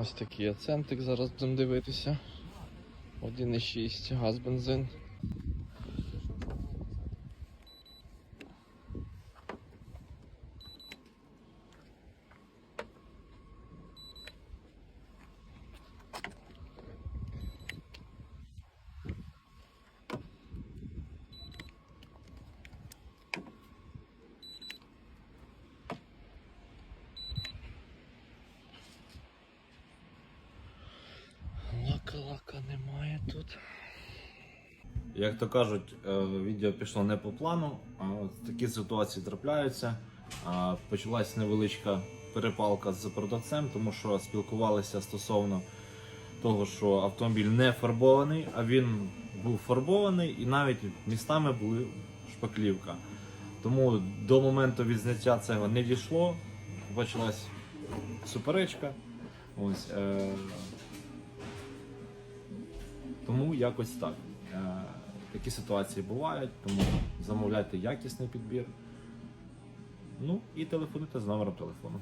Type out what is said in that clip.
Ось такий ацентик зараз будемо дивитися. 1,6 газ бензин. Лака-лака немає тут. Як то кажуть, е, відео пішло не по плану. Такі ситуації трапляються. Почалась невеличка перепалка з продавцем, тому що спілкувалися стосовно того, що автомобіль не фарбований, а він був фарбований і навіть містами були шпаклівка. Тому до моменту відзняття цього не дійшло. Почалась суперечка. Ось, е- тому якось так. Е, Такі ситуації бувають, тому замовляйте якісний підбір. Ну і телефонуйте з номером телефону.